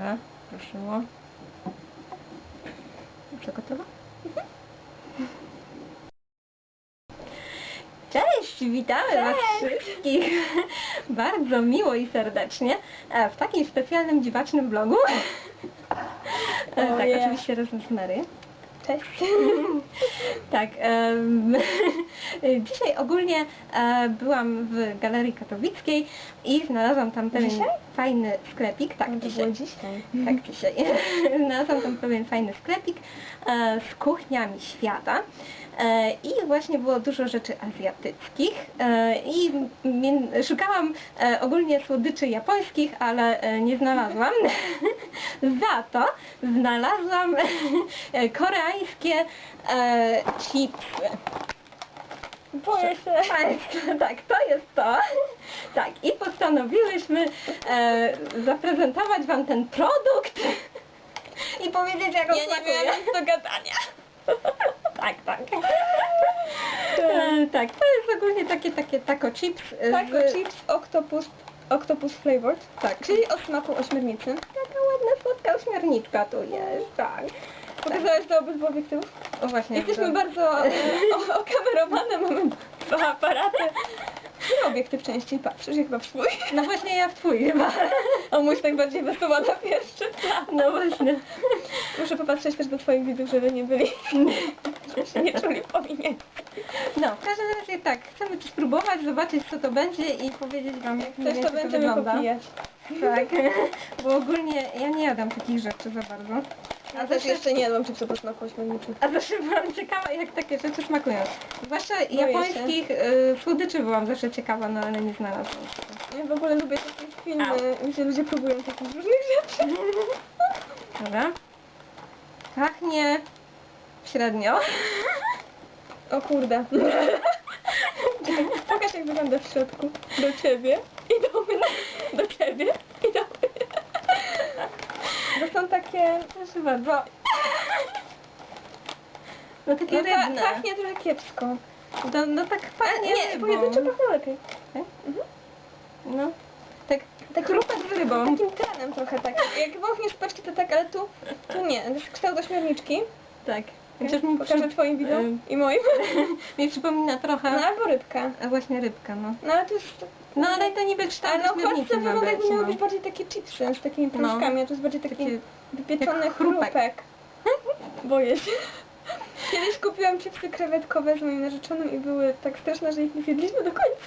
Dobra, proszyło. Dobrze gotowa? Cześć, witamy Was wszystkich bardzo miło i serdecznie e, w takim specjalnym dziwacznym vlogu. E, Tak, oczywiście razem z Mary. Cześć. Tak, em, dzisiaj ogólnie e, byłam w Galerii Katowickiej i znalazłam tam pewien Dzisiaj? fajny sklepik. Tak, To dzisiaj. dzisiaj. Tak, dzisiaj. Znalazłam tam pewien fajny sklepik e, z kuchniami świata. E, I właśnie było dużo rzeczy azjatyckich e, i mien- szukałam e, ogólnie słodyczy japońskich, ale e, nie znalazłam. Za to znalazłam e, koreańskie e, chipsy. Boję się. Państwo, tak, to jest to. Tak, i postanowiłyśmy e, zaprezentować Wam ten produkt i powiedzieć, jak on Ja nie smakuje. miałam nic do gadania. Tak, tak. E, tak, to jest ogólnie takie, takie taco chips. e, Tak, z- chips octopus, octopus flavored. Tak. Czyli o smaku ośmiornicy. Taka ładna, słodka ośmiorniczka tu jest, tak. Pokazałeś to obydwu obiektywów? O właśnie. Jesteśmy bardzo e, o- okamerowane, mamy dwa aparaty. Nie obiektyw częściej patrzysz, jak chyba w swój. No właśnie ja w twój chyba. A mój tak bardziej wysuwa na pierwszy. No właśnie. Muszę popatrzeć też do twoich widzów, żeby nie byli, żeby się nie czuli powinien. No, w każdym razie tak, chcemy to spróbować, zobaczyć co to będzie i powiedzieć Wam jak mniej Też to więcej będziemy wygląda. popijać. Tak, bo ogólnie ja nie jadam takich rzeczy za bardzo. A też jeszcze nie jadłam chipsów smaku ośmiornicy. A zawsze byłam ciekawa, jak takie rzeczy smakują. Zwłaszcza japońskich y, słodyczy byłam zawsze ciekawa, no ale nie znalazłam. Ja w ogóle lubię takie filmy, gdzie ludzie próbują takich różnych rzeczy. Dobra. Pachnie średnio. O kurde. Pokaż jak wygląda w środku. Do ciebie i do mnie. Do ciebie. To są takie... Proszę bardzo. No takie No, rybne. pachnie trochę kiepsko. No, no tak pachnie nie, rybą. pojedyncze pachnie lepiej. No. Tak, tak chrupek z rybą. Takim tlenem trochę tak. Jak wąchniesz paczki to tak, ale tu, tu nie. To jest kształt ośmiorniczki. Tak. Chociaż mi, Pokażę twoim widzom Ym. i moim. mi przypomina trochę... No albo rybka. A właśnie rybka, no. No ale to jest... No ale to niby kształt Ale no ma wygląda jakby miały no. być bardziej takie chipsy z takimi No. pączkami, a to jest bardziej taki Takie wypieczony chrupek. chrupek. Boję się. Kiedyś kupiłam chipsy krewetkowe z moim narzeczonym i były tak straszne, że ich nie zjedliśmy do końca.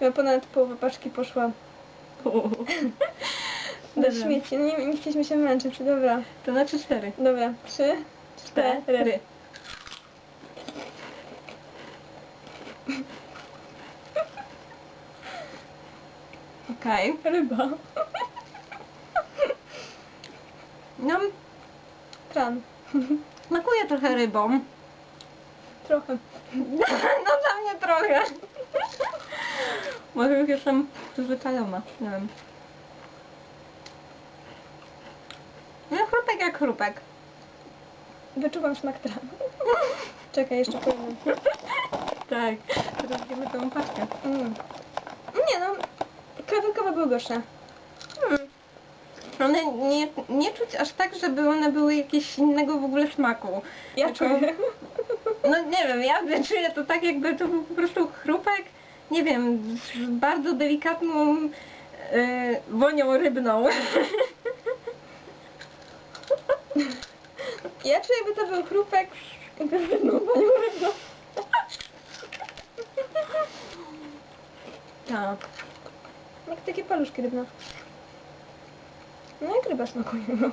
Ja ponad połowa paczki poszła do śmieci. No nie, nie chcieliśmy się męczyć. Dobra, To znaczy cztery. dobra. Trzy, cztery. Okej. Ryba. No, Tran. smakuje trochę rybą. Trochę. No dla mnie trochę. Może już jestem przyzwyczajona, nie wiem. No chrupek jak chrupek. Wyczuwam smak tran. Czekaj, jeszcze powiem. Tak. Teraz wiemy tą paczkę. Mm. Nie no, krewetkowe były gorsze. Hmm. One nie, nie czuć aż tak, żeby one były jakieś innego w ogóle smaku. Ja Tylko- czuję. No nie wiem, ja czuję to tak jakby to był po prostu chrupek, nie wiem, z bardzo delikatną yy, wonią rybną. Ja czuję, jakby to był rybną. Tak. Jak takie paluszki rybne. No jak ryba smakuje, no.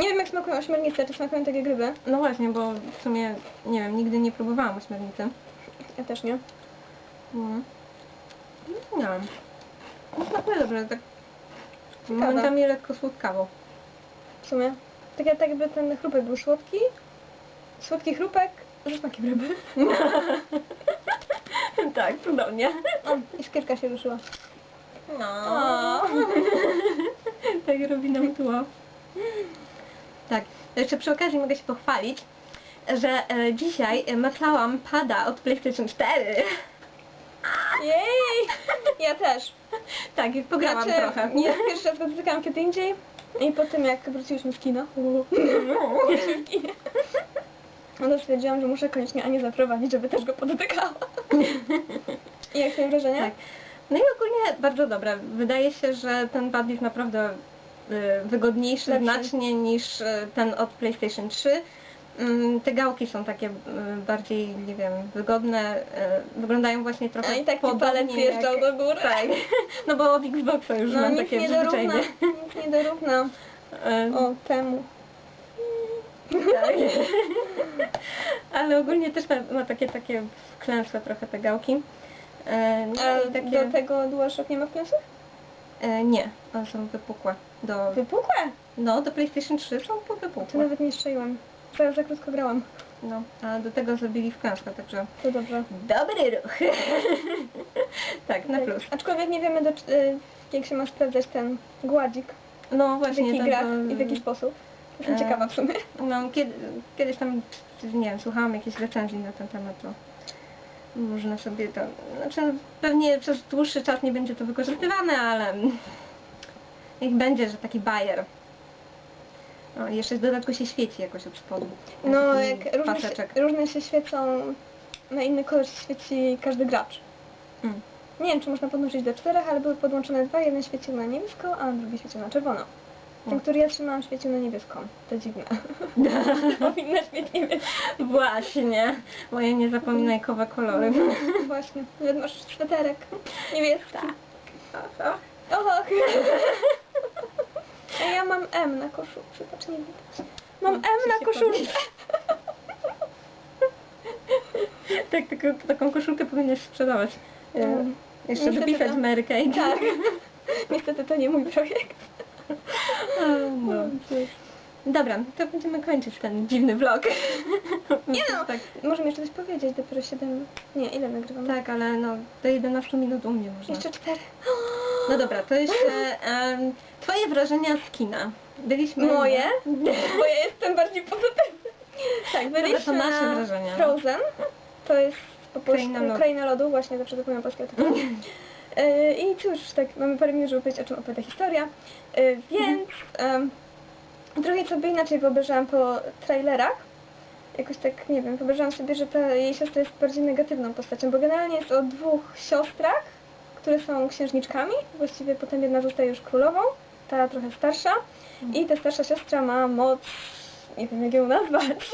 Nie wiem jak smakują ośmiornice, czy smakują tak jak ryby. No właśnie, bo w sumie, nie wiem, nigdy nie próbowałam ośmiornicy. Ja też nie. Mhm. Nie wiem. No smakuje dobrze, tak Ciekawe. momentami lekko słodkawo. W sumie. Tak, tak jakby ten chrupek był słodki. Słodki chrupek ze smakiem ryby. tak, cudownie. O, i skierka się ruszyła. No. tak robi nam tło. Tak, jeszcze przy okazji mogę się pochwalić, że e, dzisiaj macałam pada od PlayStation 4. Jej! Ja też. Tak, już pograłam znaczy, trochę. Nie, pierwszy raz dotykałam kiedy indziej i po tym jak wróciliśmy z kina, byliśmy w kinie, no to stwierdziłam, że muszę koniecznie Anię zaprowadzić, żeby też go podotykała. I jak twoje wrażenia? Tak. No i ogólnie bardzo dobre. Wydaje się, że ten pad jest naprawdę y, wygodniejszy Lepszy. znacznie niż y, ten od PlayStation 3. Ym, Te gałki są takie y, bardziej, nie wiem, wygodne, y, wyglądają właśnie trochę A i tak podobnie wjeżdżał jak... do góry. Tak, no bo od Xboxa już No mam takie nie dorówna, przyzwyczajenie. nic nie dorówna Y, o temu. tak. Ale ogólnie też ma, ma takie, takie wklęsłe trochę te gałki. Y, No A takie... do tego DualShock nie ma wklęsów? y, Nie, one są wypukłe. Do, Wypukłe! no, do PlayStation 3 są po To wypukłe. nawet nie strzeliłam. Za, za krótko grałam. No, a do tego zrobili wklęsłe, także To dobrze. dobry ruch. tak, na plus. Aczkolwiek nie wiemy, do, y, jak się ma sprawdzać ten gładzik, No w właśnie, jakich to- grach to- i w jaki sposób. Jestem E, ciekawa w sumie. No, kiedy, kiedyś tam, nie wiem, słuchałam jakiejś recenzji na ten temat, to można sobie to... Znaczy, no, pewnie przez dłuższy czas nie będzie to wykorzystywane, ale niech będzie, że taki bajer. No, i jeszcze w dodatku się świeci jakoś od spodu. No, Taki jak różne się, paseczek. różne się świecą, na inny kolor się świeci każdy gracz. Mm. Nie wiem, czy można podłączyć do czterech, ale były podłączone dwa. Jeden świecił na niebiesko, a drugi świecił na czerwono. Ten, Mm. który ja trzymałam, świecił na niebieską. To dziwne. Powinna świecić niebiesko. Właśnie, moje niezapominajkowe kolory. Właśnie. Nawet masz sweterek niebieski. Tak. Och. A ja mam M na koszulce, patrz nie widać. Mam M Ci na się koszulce. Tak, tylko taką koszulkę powinnaś sprzedawać. E, Mm. Jeszcze Niestety dopisać to- Mary Kate. Tak. Niestety to nie mój projekt. No. Dobra, to będziemy kończyć ten dziwny vlog. Nie no. Tak, Możemy jeszcze coś powiedzieć, dopiero 7... Nie, ile nagrywam? tak, ale no do 11 minut u mnie można. Jeszcze 4. No dobra, to jeszcze em, twoje wrażenia z kina. Byliśmy... Moje? Bo ja jestem bardziej pozytywna. Tak, byliśmy to nasze na wrażenia. Frozen. To jest po polsku Kraina lodu. Kraina lodu, właśnie zawsze zapomniałam polskiego tytułu. E, I cóż, tak, mamy parę minut, żeby powiedzieć, o czym opowiada historia. E, Więc em, trochę sobie inaczej wyobrażałam po trailerach. Jakoś tak, nie wiem, wyobrażałam sobie, że ta jej siostra jest bardziej negatywną postacią, bo generalnie jest o dwóch siostrach, które są księżniczkami. Właściwie potem jedna zostaje już królową, ta trochę starsza. I ta starsza siostra ma moc, nie wiem jak ją nazwać.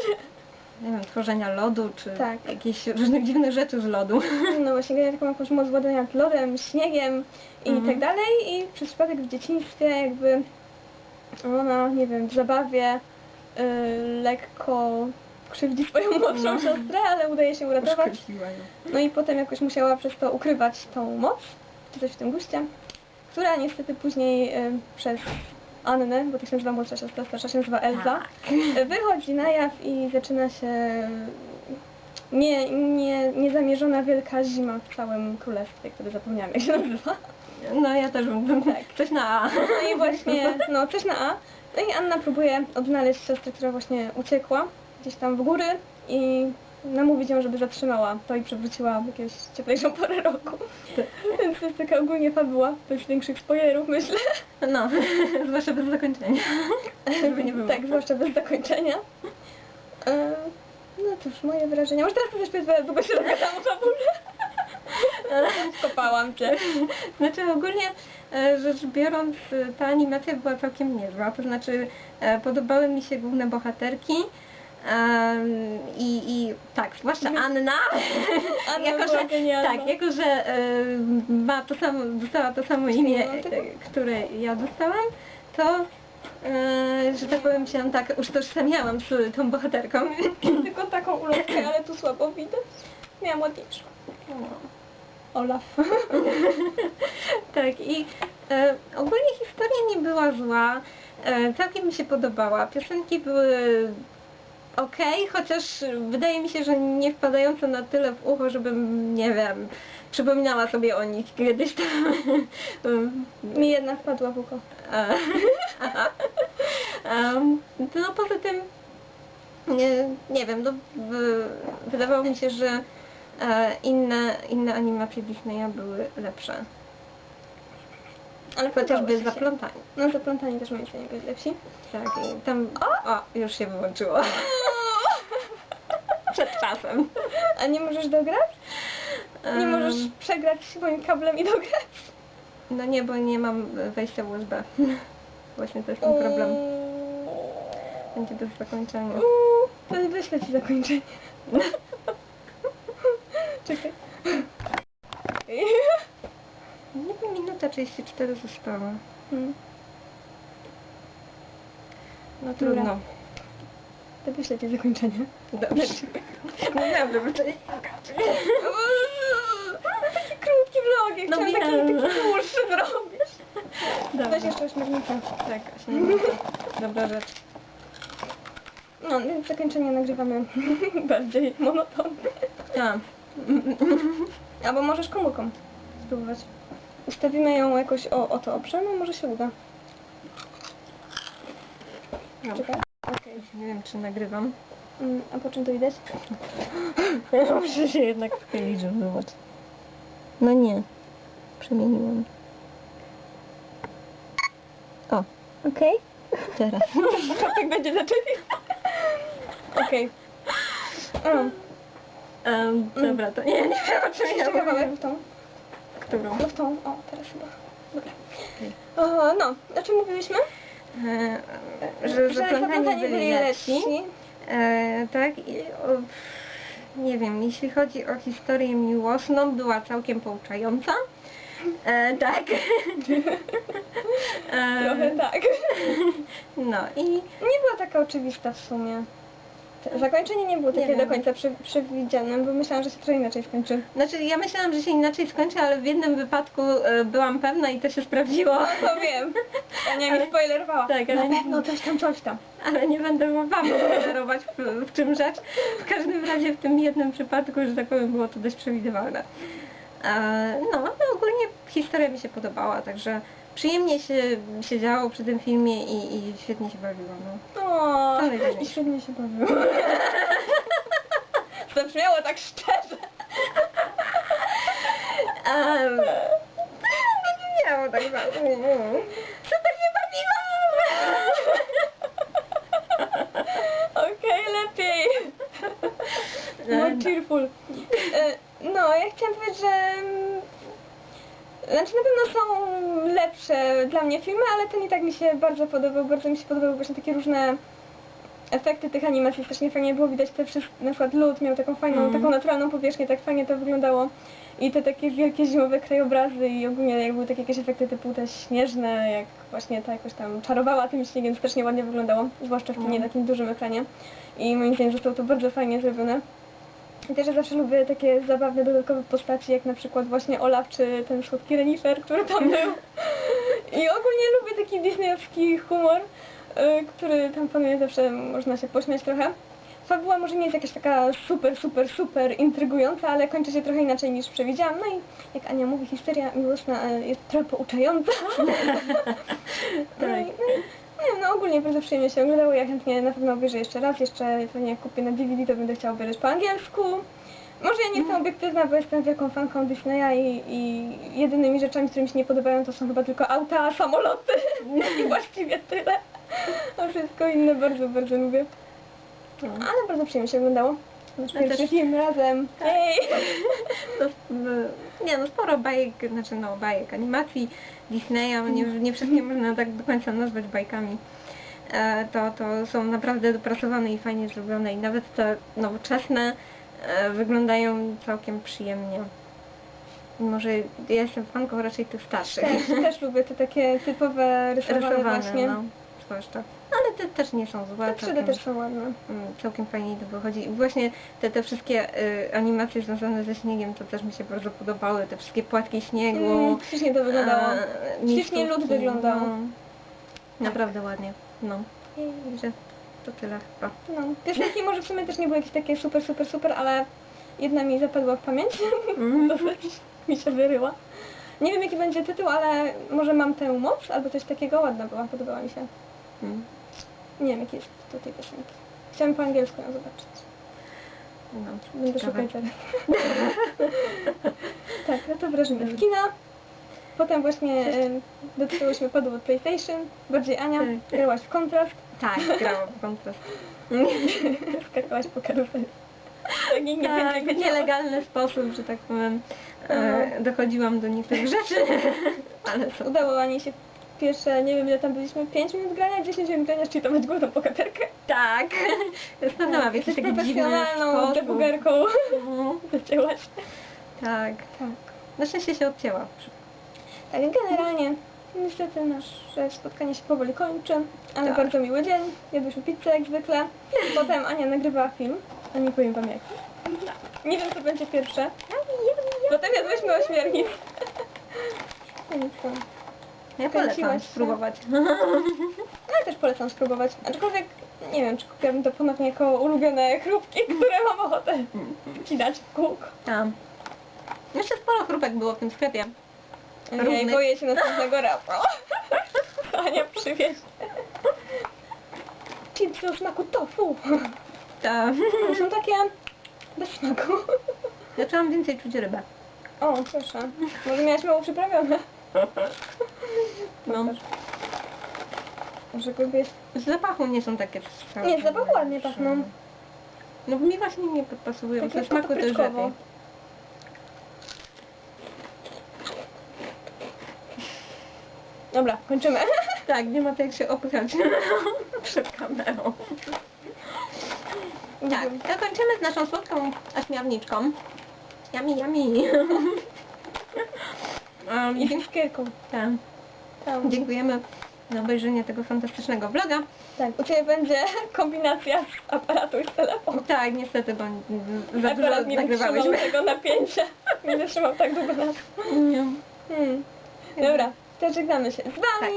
Nie wiem, tworzenia lodu, czy Tak. jakieś różnych dziwnych rzeczy z lodu. No właśnie, generalnie taką jakąś moc władania nad lodem, śniegiem i Mhm. tak dalej. I przez przypadek w dzieciństwie jakby ona, nie wiem, w zabawie y, lekko krzywdzi swoją młodszą No. siostrę, ale udaje się uratować. No i potem jakoś musiała przez to ukrywać tą moc, coś w tym guście, która niestety później y, przez Annę, bo tak się nazywa młodsza siostra, starsza się nazywa Elza, y, wychodzi na jaw i zaczyna się nie, nie, niezamierzona wielka zima w całym królestwie, które zapomniałam jak się nazywa. No ja też bym tak. coś na A. No i właśnie, no coś na A. No i Anna próbuje odnaleźć siostrę, która właśnie uciekła gdzieś tam w góry i namówić ją, żeby zatrzymała to i przywróciła w jakąś cieplejszą porę roku. Więc to jest taka ogólnie fabuła, bez większych spoilerów myślę. No, zwłaszcza bez zakończenia. Żeby nie było. Tak, zwłaszcza bez zakończenia. E, No cóż, moje wrażenia. Może teraz coś powiedz, długo się rozgadałam o fabule. Skopałam cię. Znaczy ogólnie e, rzecz biorąc ta animacja była całkiem niezła, to znaczy e, podobały mi się główne bohaterki em, i, i tak, zwłaszcza Anna, Anna jako, była że, genialna. tak, jako że e, ma to samo, dostała to samo imię, e, które ja dostałam, to e, że tak powiem się tak utożsamiałam z tą bohaterką. Tylko taką ulotkę, ale tu słabo widać. Miałam ładniejszą. Olaf. Tak i e, ogólnie historia nie była zła, e, całkiem mi się podobała. Piosenki były ok, chociaż wydaje mi się, że nie wpadające na tyle w ucho, żebym, nie wiem, przypominała sobie o nich kiedyś tam. Mi jedna wpadła w ucho. No poza tym, nie, nie wiem, no, wydawało mi się, że e, inne, inne animacje Disneya były lepsze. Ale ci się. zaplątanie. No zaplątanie też moim zdaniem byli lepsi. Tak, i tam... O! już się wyłączyło. Przed czasem. A nie możesz dograć? Nie Em, możesz przegrać moim kablem i dograć? No nie, bo nie mam wejścia USB. Właśnie to jest ten problem. Będzie bez zakończenia. Uuu, To wyślę ci zakończenie. Czekaj. Nie wiem, minuta 34 została. Hmm, No Dobra. trudno. To wyślę ci zakończenie. Dobrze. Mówiłam, żeby to nie Taki krótki vlog, ja No chciałam taki, taki dłuższy zrobić. Dobra. Weź jeszcze ośmiornicę. Tak, 8 minut. Dobra rzecz. No, zakończenie nagrywamy bardziej monotonnie. Tak. Albo możesz komórką spróbować. Ustawimy ją jakoś o, o to oprze, no może się uda. Czekaj. Okej. Nie wiem, czy nagrywam. Mm, A po czym to widać? Muszę się jednak wchylić, żeby zobaczyć. No nie. Przemieniłam. O, Okej. teraz. tak będzie zaczęli. Okej. Okay. Um, dobra, to nie, nie wiem o czym ja mówię. kawałek w tą. Którą? No w tą. O, teraz chyba. Dobra. O, no, o czym mówiliśmy? E, że zaplątani byli lepsi. E, tak, i, o, nie wiem, jeśli chodzi o historię miłosną, była całkiem pouczająca. E, tak. e, Trochę tak. No i Nie była taka oczywista w sumie. Zakończenie nie było Nie takie do wiem. końca prze, przewidziane, bo myślałam, że się trochę inaczej skończy. znaczy ja myślałam, że się inaczej skończy, ale w jednym wypadku e, byłam pewna i to się sprawdziło. No to wiem. Ania mi spoilerowała. Tak, ale- Na pewno coś tam, coś tam. Ale nie będę wam spoilerować w, w czym rzecz. W każdym razie w tym jednym przypadku, że tak powiem, było to dość przewidywalne. E, no, ale ogólnie historia mi się podobała, także przyjemnie się siedziało przy tym filmie i, i świetnie się bawiłam. No. O, To najważniejsze. i świetnie się bawiło. Zabrzmiało tak szczerze. Um, no nie miało tak bardzo. Super się bawiłam! Okej, lepiej. More cheerful. E, No, ja chciałam powiedzieć, że... mm, Znaczy na pewno są lepsze dla mnie filmy, ale ten i tak mi się bardzo podobał. Bardzo mi się podobały właśnie takie różne efekty tych animacji. Strasznie fajnie było widać te wszystkie, na przykład lód miał taką fajną, Mhm. taką naturalną powierzchnię, tak fajnie to wyglądało. I te takie wielkie zimowe krajobrazy i ogólnie jak były takie jakieś efekty typu te śnieżne, jak właśnie ta jakoś tam czarowała tym śniegiem, strasznie ładnie wyglądało, zwłaszcza w kinie Mhm. na takim dużym ekranie. I moim zdaniem zostało to bardzo fajnie zrobione. I też ja zawsze lubię takie zabawne, dodatkowe postaci, jak na przykład właśnie Olaf, czy ten słodki renifer, który tam był. I ogólnie lubię taki disneyowski humor, y, który tam panuje zawsze, można się pośmiać trochę. Fabuła może nie jest jakaś taka super, super, super intrygująca, ale kończy się trochę inaczej niż przewidziałam. No i jak Ania mówi, historia miłosna y, jest trochę pouczająca. No i, no, i, nie wiem, no ogólnie bardzo przyjemnie się oglądało. Ja chętnie na pewno obejrzę jeszcze raz. Jeszcze pewnie jak kupię na DVD, to będę chciała obejrzeć po angielsku. Może ja nie jestem obiektywna, bo jestem wielką fanką Disneya i, i jedynymi rzeczami, które mi się nie podobają, to są chyba tylko auta, samoloty i właściwie tyle. A wszystko inne bardzo, bardzo lubię. No. Ale bardzo przyjemnie się oglądało. Nasz Ja pierwszy też- film razem. Hej! To, no, nie no, sporo bajek, znaczy no bajek, animacji Disneya, nie, nie wszystkie można tak do końca nazwać bajkami. E, to, to są naprawdę dopracowane i fajnie zrobione i nawet te nowoczesne e, wyglądają całkiem przyjemnie. Mimo, że ja jestem fanką raczej tych starszych. Też, też lubię te takie typowe rysowane, Rysowane, właśnie. no, zwłaszcza. Ale te też nie są złe. Te 3D całkiem- też są ładne. Mm, całkiem fajnie to wychodzi. I właśnie te, te wszystkie y, animacje związane ze śniegiem to też mi się bardzo podobały. Te wszystkie płatki śniegu. Mm, ślicznie to wyglądało. e, Ślicznie miejscówki, lód wyglądał. No, naprawdę ładnie. No. I że to tyle chyba. No, piosenki może w sumie też nie były jakieś takie super, super, super, ale jedna mi zapadła w pamięć. Mm. Mi się wyryła. Nie wiem jaki będzie tytuł, ale może mam tę moc albo coś takiego. Ładna była, podobała mi się. Mm. Nie wiem jaki jest tytuł tej piosenki. Chciałam po angielsku ją zobaczyć. No, Będę ciekawe. szukać tak, no to wrażenie z kina. potem właśnie e, dotykałyśmy padów od PlayStation. Bardziej Ania, Tak. grałaś w kontrast, Tak, grałam w kontrast. skakałaś po karuzeli. Tak, i nie tak, w nielegalny sposób, że tak powiem, e, dochodziłam do niektórych rzeczy, ale są Udało Ani się pierwsze, nie wiem ile tam byliśmy, 5 minut grania, 10 minut grania, czytować główną bohaterkę. Tak. Zastanawiam w jakiś Jesteś taki dziwny profesjonalną debugerką. Mhm, Zaczęłaś. Tak. Tak. Na szczęście się odcięła. Tak, generalnie niestety nasze spotkanie się powoli kończy, ale Tak. bardzo miły dzień. Jadłyśmy pizzę jak zwykle. Potem Ania nagrywała film, a nie powiem wam jaki. Nie wiem co będzie pierwsze. Potem jadłyśmy ośmiornik. No nic tam. Ja Kręciłaś polecam się? spróbować. Ja też polecam spróbować. Aczkolwiek nie wiem, czy kupiłabym to ponownie jako ulubione chrupki, które mam ochotę wcinać w kółko. Tam. Jeszcze sporo chrupek było w tym sklepie. Ej, Równych. boję się następnego razu. Ania przywieź. Chipsy o smaku tofu. Tak. Są takie bez smaku. Zaczęłam więcej czuć rybę. O, proszę. Może miałaś mało przyprawione. No. Może kogoś... Z zapachu nie są takie całe. Nie, z zapachu ładnie pachną. No mi właśnie nie bo Takie ze smaku też papryczkowo. lepiej. Dobra, kończymy. Tak, nie ma to jak się opychać przed kamerą. Tak, to kończymy z naszą słodką ośmiorniczką. Yummy, yummy. Um, I z iskierką. tak, Tam. dziękujemy za obejrzenie tego fantastycznego vloga. Tak, u Ciebie będzie kombinacja z aparatu i z telefonu. Tak, niestety, bo za dużo Aparat nie wytrzymał nagrywałyśmy. tego napięcia. Nie wytrzymał tak długo nas. Nie. Hmm. Dobra, to żegnamy się z Wami.